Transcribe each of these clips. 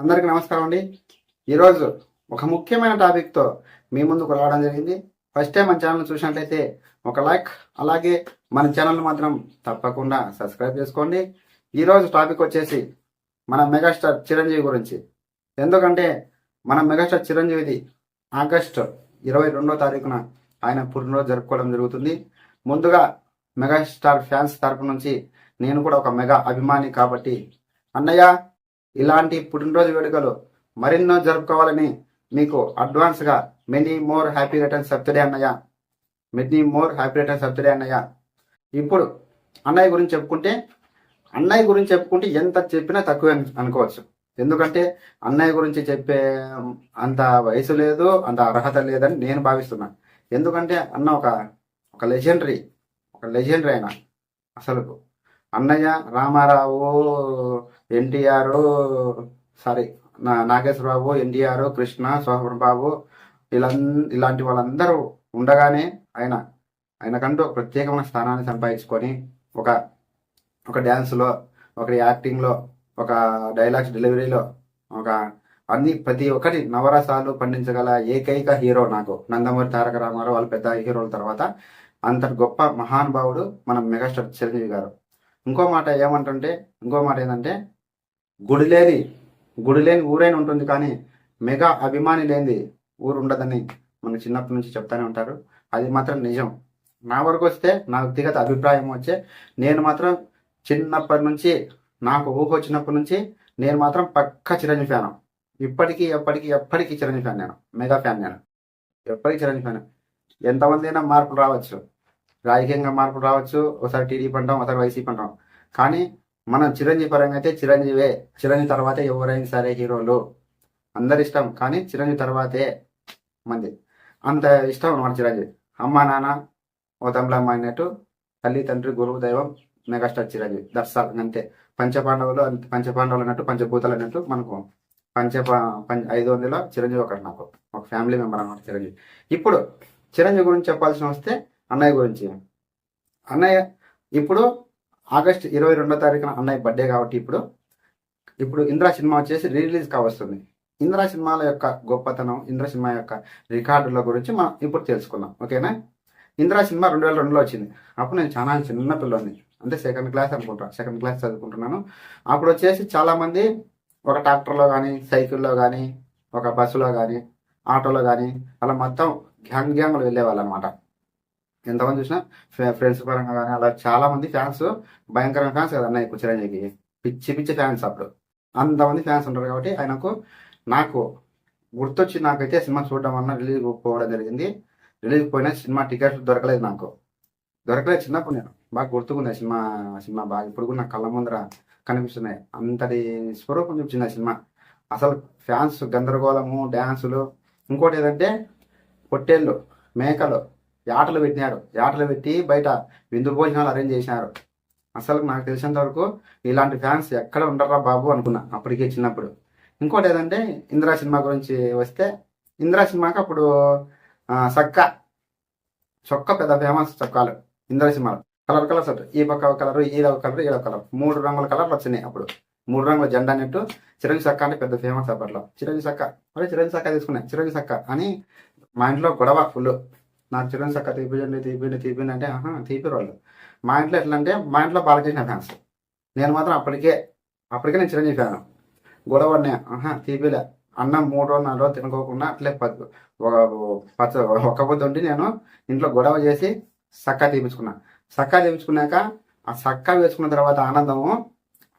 అందరికీ నమస్కారం అండి. ఈరోజు ఒక ముఖ్యమైన టాపిక్తో మీ ముందుకు రావడం జరిగింది. ఫస్ట్ టైం మన ఛానల్ చూసినట్లయితే ఒక లైక్ అలాగే మన ఛానల్ మాత్రం తప్పకుండా సబ్స్క్రైబ్ చేసుకోండి. ఈరోజు టాపిక్ వచ్చేసి మన మెగాస్టార్ చిరంజీవి గురించి. ఎందుకంటే మన మెగాస్టార్ చిరంజీవిది ఆగస్టు ఇరవై రెండో తారీఖున ఆయన పుట్టినరోజు జరుపుకోవడం జరుగుతుంది. ముందుగా మెగాస్టార్ ఫ్యాన్స్ తరపు నుంచి నేను కూడా ఒక మెగా అభిమాని కాబట్టి అన్నయ్య ఇలాంటి పుట్టినరోజు వేడుకలు మరెన్నో జరుపుకోవాలని మీకు అడ్వాన్స్గా many more happy returns of day అన్నయ్య. Many more happy returns of day అన్నయ్య. ఇప్పుడు అన్నయ్య గురించి చెప్పుకుంటే అన్నయ్య గురించి చెప్పుకుంటే ఎంత చెప్పినా తక్కువే అనుకోవచ్చు. ఎందుకంటే అన్నయ్య గురించి చెప్పే అంత వయసు లేదు అంత అర్హత లేదని నేను భావిస్తున్నాను. ఎందుకంటే అన్న ఒక ఒక లెజెండరీ ఒక లెజెండరీ ఆయన. అసలు అన్నయ్య రామారావు ఎన్టీఆర్ సారీ నా నాగేశ్వరరావు ఎన్టీఆర్ కృష్ణ సోహన్ బాబు ఇలా ఇలాంటి వాళ్ళందరూ ఉండగానే ఆయన ఆయనకంటూ ప్రత్యేకమైన స్థానాన్ని సంపాదించుకొని ఒక ఒక డ్యాన్స్లో ఒక యాక్టింగ్లో ఒక డైలాగ్స్ డెలివరీలో ఒక అన్ని ప్రతి ఒక్కటి నవరసాలు పండించగల ఏకైక హీరో నాకు. నందమూరి తారక రామారావు వాళ్ళ పెద్ద హీరోల తర్వాత అంత గొప్ప మహానుభావుడు మన మెగాస్టార్ చిరంజీవి గారు. ఇంకో మాట ఏమంటుంటే ఇంకో మాట ఏంటంటే గుడి లేని గుడి లేని ఊరైనా ఉంటుంది కానీ మెగా అభిమాని లేనిది ఊరు ఉండదని మనకు చిన్నప్పటి నుంచి చెప్తానే ఉంటారు. అది మాత్రం నిజం. నా వరకు వస్తే నా వ్యక్తిగత అభిప్రాయం వచ్చే నేను మాత్రం చిన్నప్పటి నుంచి నాకు ఊహ వచ్చినప్పటి నుంచి నేను మాత్రం పక్క చిరంజీవి ఫ్యాను. ఇప్పటికీ ఎప్పటికీ ఎప్పటికీ చిరంజీవి ఫ్యాన్ నేను. మెగా ఫ్యాన్ నేను. ఎప్పటికీ చిరంజీవి ఫ్యాన్. ఎంతమంది అయినా మార్పులు రావచ్చు. రాజకీయంగా మార్పులు రావచ్చు ఒకసారి టీడీపీ అంటాం ఒకసారి వైసీపీ అంటాం కానీ మనం చిరంజీవి పరంగా అయితే చిరంజీవే. చిరంజీవి తర్వాతే ఎవరైనా సరే హీరోలు. అందరి ఇష్టం కానీ చిరంజీవి తర్వాతే మంది. అంత ఇష్టం అనమాట చిరంజీవి. అమ్మ నాన్న ఓ తమ్ములమ్మ అన్నట్టు తల్లి తండ్రి గురువు దైవం మెగాస్టార్ చిరంజీవి. దర్శాల్ అంతే. పంచపాండవులు అంత పంచపాండవులు అన్నట్టు పంచభూతాలు అన్నట్టు మనకు పంచ ఐదు వందల చిరంజీవి ఒకటి నాకు. ఒక ఫ్యామిలీ మెంబర్ అనమాట చిరంజీవి. ఇప్పుడు చిరంజీవి గురించి చెప్పాల్సిన వస్తే అన్నయ్య గురించి. అన్నయ్య ఇప్పుడు ఆగస్ట్ ఇరవై రెండో తారీఖున అన్నయ్య బర్త్డే కాబట్టి ఇప్పుడు ఇప్పుడు ఇంద్రా సినిమా వచ్చేసి రిలీజ్ కావస్తుంది. ఇంద్రా సినిమాల యొక్క గొప్పతనం ఇంద్రా సినిమా యొక్క రికార్డుల గురించి మనం ఇప్పుడు తెలుసుకుందాం. ఓకేనా? ఇంద్రా సినిమా రెండు వేల రెండులో వచ్చింది. అప్పుడు నేను చాలా చిన్న పిల్లని అంటే సెకండ్ క్లాస్ అనుకుంటాను సెకండ్ క్లాస్ చదువుకుంటున్నాను. అప్పుడు వచ్చేసి చాలామంది ఒక ట్రాక్టర్లో కానీ సైకిల్లో కానీ ఒక బస్సులో కానీ ఆటోలో కానీ అలా మొత్తం గ్యాంగ్ గ్యాంగ్లు వెళ్ళేవాళ్ళు అనమాట ఎంతమంది చూసినా ఫ్రెండ్స్ పరంగా కానీ అలా చాలా మంది ఫ్యాన్స్ భయంకరమైన ఫ్యాన్స్ కదా అన్నయ్య చిరంజీవికి. పిచ్చి పిచ్చి ఫ్యాన్స్ అప్పుడు. అంతమంది ఫ్యాన్స్ ఉంటారు కాబట్టి ఆయనకు నాకు గుర్తొచ్చి నాకైతే సినిమా చూడడం వల్ల రిలీజ్ పోవడం జరిగింది. రిలీజ్ పోయిన సినిమా టికెట్ దొరకలేదు నాకు. దొరకలేదు చిన్నప్పుడు నేను. బాగా గుర్తుకుంది సినిమా సినిమా బాగా. ఇప్పుడు కూడా నా కళ్ళ ముందర కనిపిస్తున్నాయి. అంతటి స్వరూపం చూపించింది ఆ సినిమా. అసలు ఫ్యాన్స్ గందరగోళము డ్యాన్సులు. ఇంకోటి ఏదంటే పొట్టేళ్ళు మేకలు. యాటలు పెట్టినారు. యాటలు పెట్టి బయట విందు భోజనాలు అరేంజ్ చేసినారు. అసలు నాకు తెలిసినంత వరకు ఇలాంటి ఫ్యాన్స్ ఎక్కడ ఉండరా బాబు అనుకున్నా అప్పటికే చిన్నప్పుడు. ఇంకోటి ఏదంటే ఇందిరా సినిమా గురించి వస్తే ఇందిరా సినిమాకి అప్పుడు సక్క. చొక్క పెద్ద ఫేమస్ చొక్కాలు. ఇందిరా సినిమాలు. కలర్ కలర్స్ అటు ఈ పక్క ఒక కలర్ ఈ ఒక కలర్ ఈ ఒక కలర్. మూడు రంగుల కలర్లు వచ్చినాయి అప్పుడు. మూడు రంగుల జెండా అన్నట్టు చిరంజీవి సక్క అంటే పెద్ద ఫేమస్ అప్పట్లో. చిరంజీవి సక్క. మరి చిరంజీవి సక్క తీసుకున్నాయి చిరంజీవి సక్క అని మా ఇంట్లో గొడవ ఫుల్ నాకు చిరంజీవి అక్క తీపియండి తీపియండి తీపియండి అంటే ఆహా తీపిరు వాళ్ళు మా ఇంట్లో ఎట్లా అంటే మా ఇంట్లో బాలకృష్ణ ఫ్యాన్స్. నేను మాత్రం అప్పటికే అప్పటికే నేను చిరంజీవి ఫ్యాను. గొడవనే ఆహా తీపిలే. అన్నం మూడు రోజులు నాలుగు రోజులు తినుకోకుండా అట్లే ఒక పచ్చ ఒక్క పొద్దు ఉండి నేను ఇంట్లో గొడవ చేసి సక్కా తీపించుకున్నా సక్కా తీపించుకున్నాక ఆ సక్కా వేసుకున్న తర్వాత ఆనందము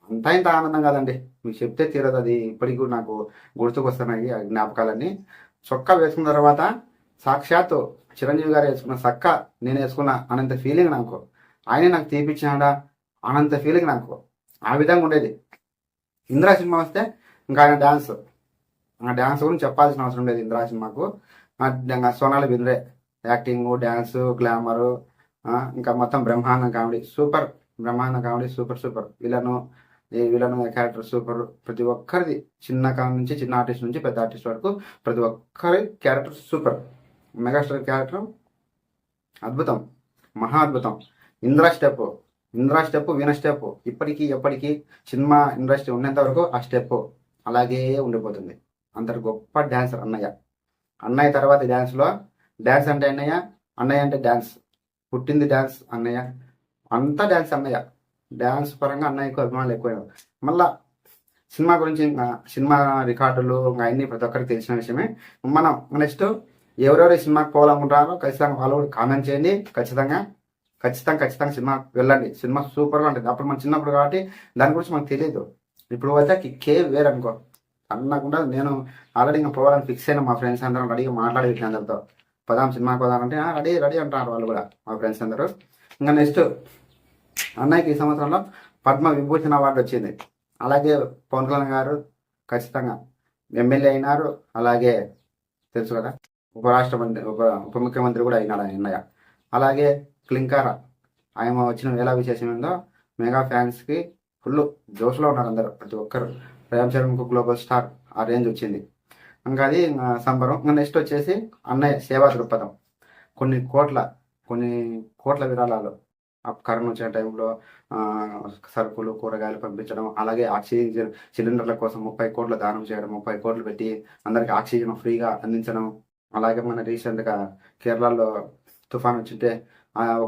అంత ఇంత ఆనందం కాదండి. మీకు చెప్తే తీరదు అది. ఇప్పటికి కూడా నాకు గుర్తుకొస్తున్నాయి ఆ జ్ఞాపకాలన్నీ. చొక్కా వేసుకున్న తర్వాత సాక్షాత్తు చిరంజీవి గారు వేసుకున్న సక్క నేను వేసుకున్న అనంత ఫీలింగ్ నాకు. ఆయనే నాకు తీపిచ్చినాడా? అనంత ఫీలింగ్ నాకు. ఆ విధంగా ఉండేది. ఇందిరా సినిమా వస్తే ఇంకా ఆయన డ్యాన్స్ ఆ డ్యాన్స్ గురించి చెప్పాల్సిన అవసరం లేదు ఇందిరా సినిమాకు. Sonala Sonali Bendre acting dance glamour ఇంకా మొత్తం బ్రహ్మాండం కామెడీ. సూపర్ బ్రహ్మాండం కామెడీ సూపర్ సూపర్. విలను ఈ విలను క్యారెక్టర్ సూపర్. ప్రతి ఒక్కరిది చిన్న కాలం నుంచి చిన్న ఆర్టిస్ట్ నుంచి పెద్ద ఆర్టిస్ట్ వరకు ప్రతి ఒక్కరి క్యారెక్టర్ సూపర్. Megastar character? అద్భుతం. మహా అద్భుతం. Indra step. Indra step Veena step. ఇప్పటికీ ఎప్పటికీ సినిమా ఇండస్ట్రీ ఉన్నంత వరకు ఆ స్టెప్ అలాగే ఉండిపోతుంది. అంతటి గొప్ప డ్యాన్సర్ అన్నయ్య. అన్నయ్య తర్వాత డ్యాన్స్లో డ్యాన్స్ అంటే అన్నయ్య అన్నయ్య అంటే డ్యాన్స్ పుట్టింది డ్యాన్స్ అన్నయ్య. అంతా డ్యాన్స్ అన్నయ్య. డ్యాన్స్ పరంగా అన్నయ్యకు అభిమానులు ఎక్కువ. మళ్ళా సినిమా గురించి ఇంకా సినిమా రికార్డులు ఇంకా అన్ని ప్రతి ఒక్కరికి తెలిసిన విషయమే. మనం నెక్స్ట్ ఎవరెవరు సినిమాకి పోవాలనుకుంటున్నారో ఖచ్చితంగా వాళ్ళు కూడా కామెంట్ చేయండి. ఖచ్చితంగా ఖచ్చితంగా ఖచ్చితంగా సినిమా వెళ్ళండి. సినిమా సూపర్గా ఉంటుంది. అప్పుడు మనం చిన్నప్పుడు కాబట్టి దాని గురించి మనకు తెలియదు ఇప్పుడు అయితే కే వేరు అనుకో. అన్నకుండా నేను ఆల్రెడీ ఇంకా పోవాలని ఫిక్స్ అయినా మా ఫ్రెండ్స్ అందరం రెడీగా మాట్లాడి అందరితో. పదాం సినిమాకి పోదాం అంటే రెడీ రెడీ అంటున్నారు వాళ్ళు కూడా మా ఫ్రెండ్స్ అందరూ. ఇంకా నెక్స్ట్ అన్నయ్యకి ఈ సంవత్సరంలో పద్మ విభూషణ అవార్డు వచ్చింది. అలాగే పవన్ కళ్యాణ్ గారు ఖచ్చితంగా ఎమ్మెల్యే అయినారు. అలాగే తెలుసు కదా? ఉపరాష్ట్రపతి ఉప ఉప ముఖ్యమంత్రి కూడా అయినాడు ఆయన అన్నయ్య. అలాగే క్లింకార ఆయన వచ్చిన ఎలా విశేషం ఏందో మెగా ఫ్యాన్స్కి ఫుల్ జోష్లో ఉన్నారు అందరు ప్రతి ఒక్కరు. రామ్ చరణ్కు గ్లోబల్ స్టార్ ఆ రేంజ్ వచ్చింది. ఇంకా అది సంబరం. ఇంకా నెక్స్ట్ వచ్చేసి అన్నయ్య సేవా దృక్పథం. కొన్ని కోట్ల కొన్ని కోట్ల విరాళాలు. కరోనా వచ్చిన టైంలో సరుకులు కూరగాయలు పంపించడం అలాగే ఆక్సిజన్ సిలిండర్ల కోసం ముప్పై కోట్లు దానం చేయడం ముప్పై కోట్లు పెట్టి అందరికి ఆక్సిజన్ ఫ్రీగా అందించడం అలాగే మన రీసెంట్గా కేరళలో తుఫాన్ వచ్చింటే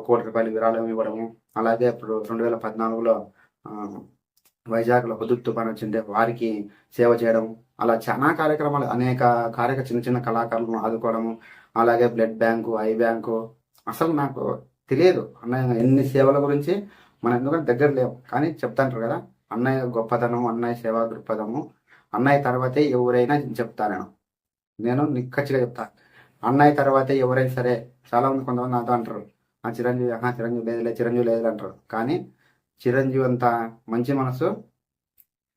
కోటి రూపాయలు విరాళం ఇవ్వడము అలాగే ఇప్పుడు రెండు వేల పద్నాలుగులో వైజాగ్లో హుదుద్ తుఫాన్ వచ్చింటే వారికి సేవ చేయడం అలా చాలా కార్యక్రమాలు అనేక కార్యక చిన్న చిన్న కళాకారులను ఆదుకోవడము అలాగే బ్లడ్ బ్యాంకు ఐ బ్యాంకు అసలు నాకు తెలియదు. అన్నయ్య ఎన్ని సేవల గురించి మనం ఎందుకంటే దగ్గర లేవు. కానీ చెప్తాంటారు కదా అన్నయ్య గొప్పతనం అన్నయ్య సేవా దృక్పథము అన్నయ్య తర్వాతే ఎవరైనా చెప్తాను నేను నేను నిక్కచ్చిగా చెప్తా. అన్నయ్య తర్వాతే ఎవరైనా సరే చాలా మంది కొంతమంది నాతో అంటారు. ఆ చిరంజీవి ఆహా చిరంజీవి లేదులే చిరంజీవి లేదు అంటారు. కానీ చిరంజీవి అంత మంచి మనసు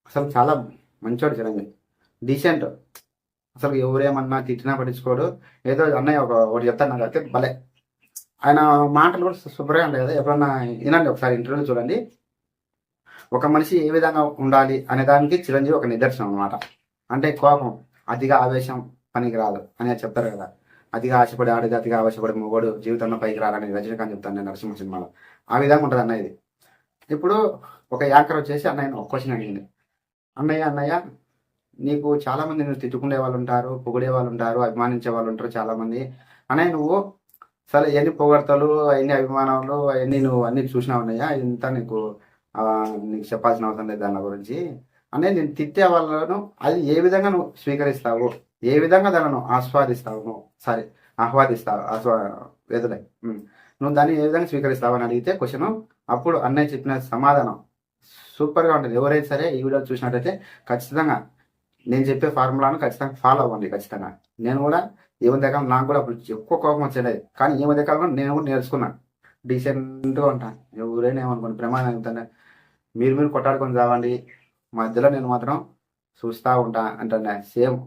అసలు చాలా మంచోడు చిరంజీవి. డీసెంట్ అసలు ఎవరేమన్నా తిట్టినా పట్టించుకోడు. ఏదో అన్నయ్య ఒక ఒకటి చెప్తాను నాకు అయితే భలే. ఆయన మాటలు కూడా శుభ్రంగా ఉంటాయి కదా ఎప్పుడన్నా వినండి ఒకసారి ఇంటర్వ్యూ చూడండి. ఒక మనిషి ఏ విధంగా ఉండాలి అనే దానికి చిరంజీవి ఒక నిదర్శనం అన్నమాట. అంటే కోపం అతిగా ఆవేశం పనికి రాదు అని చెప్తారు కదా. అతిగా ఆశపడి ఆడది అతిగా ఆశపడి మొగోడు జీవితంలో పైకి రాడని రజనీకాంత్ చెప్తాను నేను నరసింహ సినిమాలో. ఆ విధంగా ఉంటుంది అన్న ఇది. ఇప్పుడు ఒక యాంకర్ వచ్చేసి అన్నయ్య ఒక క్వశ్చన్ అడిగింది. అన్నయ్య అన్నయ్య నీకు చాలా మంది నువ్వు తిట్టుకునే వాళ్ళు ఉంటారు పొగిడే వాళ్ళు ఉంటారు అభిమానించే వాళ్ళు ఉంటారు చాలా మంది అన్నయ్య నువ్వు సరే ఎన్ని పొగడతలు ఎన్ని అభిమానాలు అవన్నీ నువ్వు అన్ని చూసినావు అన్నయ్య? ఇంత నీకు నీకు చెప్పాల్సిన అవసరం లేదు దాని గురించి. అన్నయ్య నేను తిట్టే వాళ్ళను అది ఏ విధంగా నువ్వు స్వీకరిస్తావు? ఏ విధంగా దానిను ఆస్వాదిస్తావు సారీ ఆహ్వాదిస్తావు ఆస్వా ఎదులై నువ్వు దాన్ని ఏ విధంగా స్వీకరిస్తావు అని అడిగితే క్వశ్చన్ అప్పుడు అన్నయ్య చెప్పిన సమాధానం సూపర్గా ఉంటుంది. ఎవరైతే సరే ఈ వీడియో చూసినట్టయితే ఖచ్చితంగా నేను చెప్పే ఫార్ములాను ఖచ్చితంగా ఫాలో అవ్వండి ఖచ్చితంగా. నేను కూడా ఈ మధ్య కాలం నాకు కూడా అప్పుడు ఎక్కువ కోపం వచ్చేది. కానీ ఈ మధ్య కాలంలో నేను కూడా నేర్చుకున్నాను డీసెంట్గా ఉంటాను ఎవరైనా ఏమనుకోండి ప్రమాదం అవుతాను మీరు మీరు కొట్టాడుకొని చావండి మధ్యలో నేను మాత్రం చూస్తూ ఉంటా అంటే సేమ్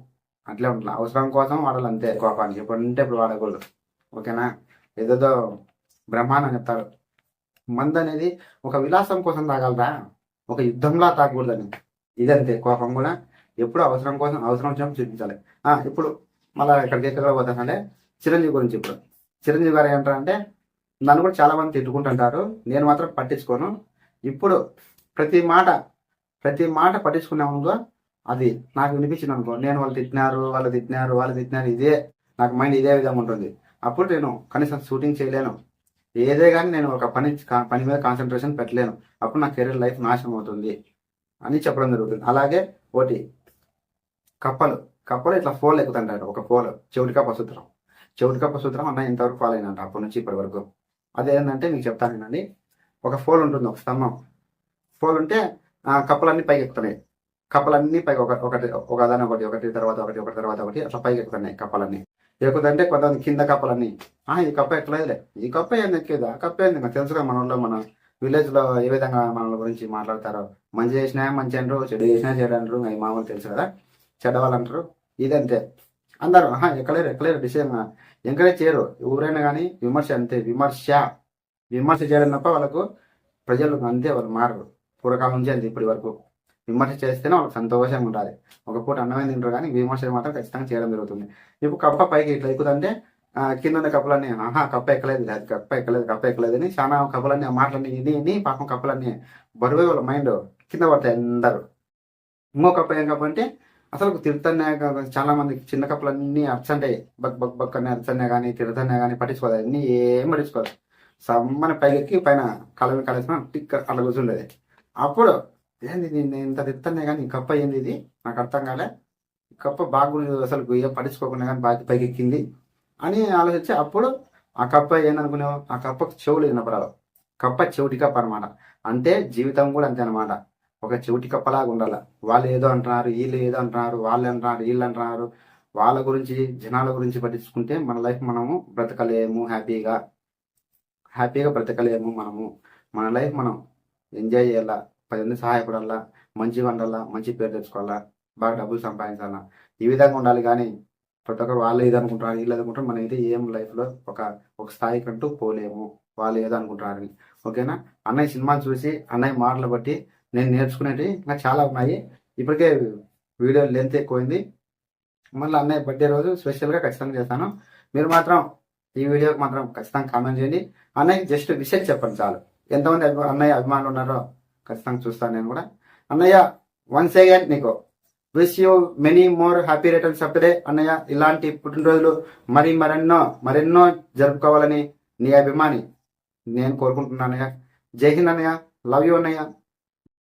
అట్లే ఉంటుంది. అవసరం కోసం వాడాలి అంతే కోపానికి. ఎప్పుడంటే ఇప్పుడు వాడకూడదు. ఓకేనా? ఏదేదో బ్రహ్మాండం చెప్తారు. మందు అనేది ఒక విలాసం కోసం తాగలరా. ఒక యుద్ధంలా తాగకూడదని. ఇదంతే కోపం కూడా ఎప్పుడు అవసరం కోసం అవసరం వచ్చినప్పుడు చూపించాలి. ఇప్పుడు మళ్ళీ ఇక్కడికి ఎక్కడ పోతానంటే చిరంజీవి గురించి ఇప్పుడు. చిరంజీవి గారు ఏంటారంటే నన్ను కూడా చాలా మంది తిట్టుకుంటుంటారు. నేను మాత్రం పట్టించుకోను. ఇప్పుడు ప్రతి మాట ప్రతి మాట పట్టించుకున్నామనుకో అది నాకు వినిపించింది అనుకో. నేను వాళ్ళు తిట్టినారు వాళ్ళు తిట్టినారు వాళ్ళు తిట్టినారు ఇదే నాకు మైండ్ ఇదే విధంగా ఉంటుంది. అప్పుడు నేను కనీసం షూటింగ్ చేయలేను. ఏదే కానీ నేను ఒక పని పని మీద కాన్సన్ట్రేషన్ పెట్టలేను. అప్పుడు నా కెరీర్ లైఫ్ నాశనం అవుతుంది అని చెప్పడం జరుగుతుంది. అలాగే ఒకటి కప్పలు. కప్పలు ఇట్లా ఫోల్ ఎక్కుతుంటాడు ఒక ఫోల్ చెవిటి కప్ప సూత్రం. చెవిటి కప్ప సూత్రం అన్న ఇంతవరకు ఫాలో అయినంట అప్పటి నుంచి ఇప్పటి వరకు. అదేంటంటే మీకు చెప్తాను ఒక ఫోల్ ఉంటుంది ఒక స్తంభం. ఫోల్ ఉంటే ఆ కప్పలన్నీ పైకి ఎక్కుతున్నాయి కప్పలన్నీ పైకి ఒక ఒకటి ఒకదాని ఒకటి ఒకటి తర్వాత ఒకటి ఒకటి తర్వాత ఒకటి అట్లా పైకి ఎక్కుతున్నాయి కప్పలన్నీ. ఎక్కుదంటే కొంతమంది కింద కప్పలన్నీ. ఆ ఈ కప్ప ఎక్కలేదులే ఈ కప్ప ఏంది? ఎక్కేది? ఆ కప్ప ఏంది? నాకు తెలుసుగా మన ఊళ్ళో మన విలేజ్లో ఏ విధంగా మన గురించి మాట్లాడతారో. మంచి చేసినా మంచి అంటారు చెడు చేసినా చెడు అంటారు అవి మామూలు తెలుసు కదా. చెడ్డవాళ్ళు అంటారు. ఇదంతే. అందరూ ఆహా ఎక్కలేరు ఎక్కలేరు డిసైన్ ఎంకరేజ్ చేయరు. ఎవరైనా కానీ విమర్శ అంతే. విమర్శ. విమర్శ చేయడం తప్ప వాళ్ళకు ప్రజలు అంతే వాళ్ళు మారరు. పూర్వకాలం నుంచి అంతే ఇప్పటి వరకు. విమర్శ చేస్తేనే వాళ్ళకి సంతోషంగా ఉండాలి. ఒక పూట అన్నమే తింటారు కానీ విమర్శ మాత్రం ఖచ్చితంగా చేయడం జరుగుతుంది. ఇప్పుడు కప్ప పైకి ఇట్లా ఎక్కుతుంటే కింద ఉన్న కప్పులన్నీ ఆహా కప్ప ఎక్కలేదు అది కప్ప ఎక్కలేదు కప్ప ఎక్కలేదు అని చాలా కప్పులన్నీ ఆ మాటలన్నీ ఇది ఇని పాపం కప్పలన్నీ బరువే వాళ్ళ మైండ్ కింద పడతాయి అందరు. ఇంకో కప్ప ఏం కప్ప అంటే అసలు తిరుతన్నే చాలా మంది చిన్న కప్పులన్నీ అర్చంటాయి బక్ బక్ బక్ అని అర్చన్నే కానీ తిరుతన్నే కానీ పట్టించుకోదు. అన్ని ఏం పట్టించుకోదు. సమ్మని పైకెక్కి పైన కలవి కలిసిన టిక్ అట్లా కూర్చుండేది. అప్పుడు ఏంది నేను ఇంత తిత్తనే కానీ ఈ కప్ప ఏంది ఇది? నాకు అర్థం కాలే. ఈ కప్ప బాగా అసలు గుయ్య పట్టించుకోకుండా కానీ బాగా పైకి ఎక్కింది అని ఆలోచించి అప్పుడు ఆ కప్ప ఏందనుకునేవు ఆ కప్పకు చెవులు వినపరాలు కప్ప చెవిటి కప్ప అనమాట అంటే జీవితం కూడా అంతే అనమాట ఒక చెవిటి కప్పలాగా ఉండాలి. వాళ్ళు ఏదో అంటున్నారు వీళ్ళు ఏదో అంటున్నారు వాళ్ళు అంటున్నారు వీళ్ళు అంటున్నారు. వాళ్ళ గురించి జనాల గురించి పట్టించుకుంటే మన లైఫ్ మనము బ్రతకలేము హ్యాపీగా. హ్యాపీగా బ్రతకలేము మనము. మన లైఫ్ మనం ఎంజాయ్ చేయాలా? పది మంది సహాయపడాలా? మంచిగా ఉండాలా? మంచి పేరు తెచ్చుకోవాలా? బాగా డబ్బులు సంపాదించాలా? ఈ విధంగా ఉండాలి కానీ ప్రతి ఒక్కరు వాళ్ళు ఏదో అనుకుంటారు వీళ్ళు అనుకుంటారు మనం అయితే ఏం లైఫ్లో ఒక ఒక స్థాయికి అంటూ పోలేము. వాళ్ళు ఏదో అనుకుంటారని ఓకేనా? అన్నయ్య సినిమాలు చూసి అన్నయ్య మాటలు బట్టి నేను నేర్చుకునేవి ఇంకా చాలా ఉన్నాయి. ఇప్పటికే వీడియో లెంత్ ఎక్కువైంది. మళ్ళీ అన్నయ్య బర్త్డే రోజు స్పెషల్గా ఖచ్చితంగా చేస్తాను. మీరు మాత్రం ఈ వీడియోకి మాత్రం ఖచ్చితంగా కామెంట్ చేయండి. అన్నయ్య జస్ట్ విషయం చెప్పండి చాలు. ఎంతమంది అన్నయ్య అభిమానులు ఉన్నారో ఖచ్చితంగా చూస్తాను నేను కూడా. అన్నయ్య వన్స్ అగైన్ నీకు wish you many more happy returns of day అన్నయ్య ఇలాంటి పుట్టినరోజులు మరి మరెన్నో మరెన్నో జరుపుకోవాలని నీ అభిమాని నేను కోరుకుంటున్నానయ్య జై హింద్ అన్నయ్య. లవ్ యూ అన్నయ్య.